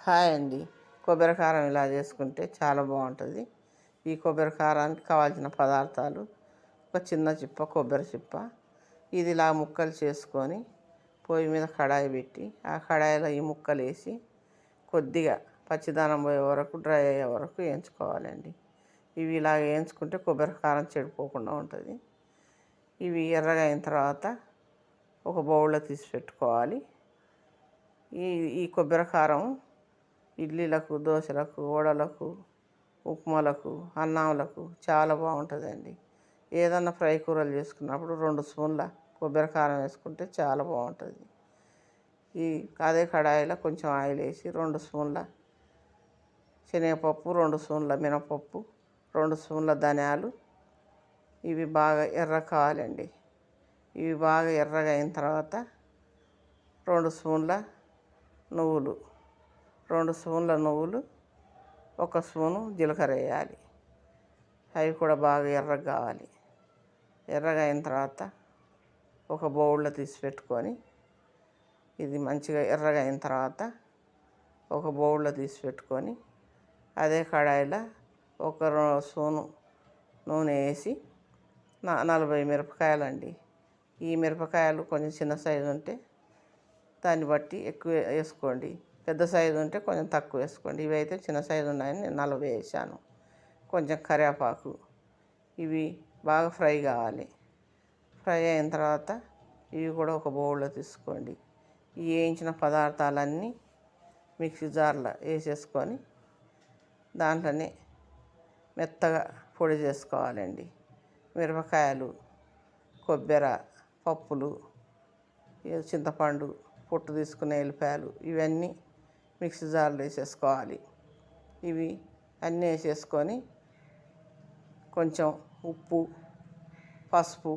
Hi అండి. కొబ్బరి కారం ఇలా చేసుకుంటే చాలా బాగుంటుంది. ఈ కొబ్బరి కారానికి కావాల్సిన పదార్థాలు ఒక చిన్న చిప్ప కొబ్బరి చిప్ప. ఇది ఇలా ముక్కలు చేసుకొని పొయ్యి మీద కడాయి పెట్టి ఆ కడాయిలో ఈ ముక్కలు వేసి కొద్దిగా పచ్చిదానం పోయే వరకు డ్రై అయ్యే వరకు వేయించుకోవాలండి. ఇవి ఇలా వేయించుకుంటే కొబ్బరి కారం చెడిపోకుండా ఉంటుంది. ఇవి ఎర్రగా అయిన తర్వాత ఒక బౌల్లో తీసి పెట్టుకోవాలి. ఈ ఈ కొబ్బరి కారం ఇడ్లీలకు దోశలకు వడలకు ఉప్మాలకు అన్నాములకు చాలా బాగుంటుందండి. ఏదన్నా ఫ్రై కూరలు చేసుకున్నప్పుడు రెండు స్పూన్ల కొబ్బరి కారం వేసుకుంటే చాలా బాగుంటుంది. ఈ అదే కడాయిలో కొంచెం ఆయిల్ వేసి రెండు స్పూన్ల శనగపప్పు రెండు స్పూన్ల మినపప్పు రెండు స్పూన్ల ధనియాలు. ఇవి బాగా ఎర్ర కావాలండి. ఇవి బాగా ఎర్రగా అయిన తర్వాత రెండు స్పూన్ల నువ్వులు. రెండు స్పూన్ల నువ్వులు ఒక స్పూను జీలకర్ర వేయాలి. అవి కూడా బాగా ఎర్రగా కావాలి. ఎర్రగా అయిన తర్వాత ఒక బౌల్లో తీసి పెట్టుకొని ఇది మంచిగా ఎర్రగా అయిన తర్వాత ఒక బౌల్లో తీసి పెట్టుకొని అదే కడాయిలో ఒక స్పూను నూనె వేసి నలభై మిరపకాయలండి. ఈ మిరపకాయలు కొంచెం చిన్న సైజు ఉంటే దాన్ని బట్టి ఎక్కువ వేసుకోండి. పెద్ద సైజు ఉంటే కొంచెం తక్కువ వేసుకోండి. ఇవి అయితే చిన్న సైజు ఉన్నాయని నేను నలభై వేసాను కొంచెం కరివేపాకు. ఇవి బాగా ఫ్రై కావాలి. ఫ్రై అయిన తర్వాత ఇవి కూడా ఒక బౌల్లో తీసుకోండి. ఈ వేయించిన పదార్థాలన్నీ మిక్సీ జార్లో వేసేసుకొని దాంట్లోనే మెత్తగా పొడి చేసుకోవాలండి. మిరపకాయలు కొబ్బరి పప్పులు చింతపండు పొట్టు తీసుకునే ఎల్లిపాయలు ఇవన్నీ మిక్సీ జార్లో వేసేసుకోవాలి. ఇవి అన్నీ వేసేసుకొని కొంచెం ఉప్పు పసుపు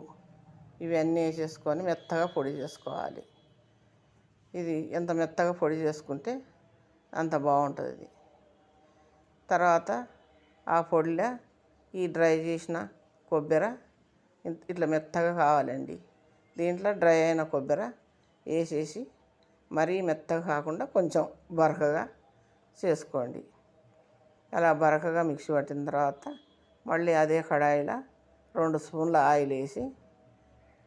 ఇవన్నీ వేసేసుకొని మెత్తగా పొడి చేసుకోవాలి. ఇది ఎంత మెత్తగా పొడి చేసుకుంటే అంత బాగుంటుంది. తర్వాత ఆ పొడిలో ఈ డ్రై చేసిన కొబ్బరి ఇట్లా మెత్తగా కావాలండి. దీంట్లో డ్రై అయిన కొబ్బరి వేసేసి మరీ మెత్తగా కాకుండా కొంచెం బరకగా చేసుకోండి. అలా బరకగా మిక్సీ పట్టిన తర్వాత మళ్ళీ అదే కడాయిలో రెండు స్పూన్ల ఆయిల్ వేసి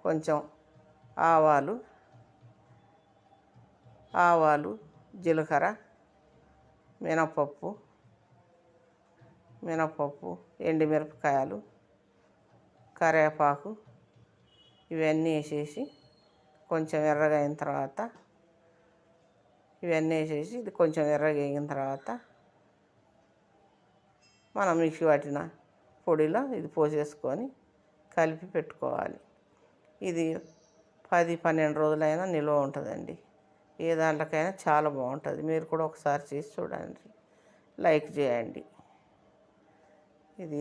కొంచెం ఆవాలు ఆవాలు జీలకర్ర మినపప్పు మినపప్పు ఎండుమిరపకాయలు కరివేపాకు ఇవన్నీ వేసేసి కొంచెం ఎర్రగా అయిన తర్వాత ఇవన్నీ వేసేసి ఇది కొంచెం ఎర్రగా వేగిన తర్వాత మనం మిక్సీ పట్టిన పొడిలో ఇది పోసేసుకొని కలిపి పెట్టుకోవాలి. ఇది పది పన్నెండు రోజులైనా నిల్వ ఉంటుందండి. ఏ దాంట్లోకైనా చాలా బాగుంటుంది. మీరు కూడా ఒకసారి చేసి చూడండి. లైక్ చేయండి. ఇది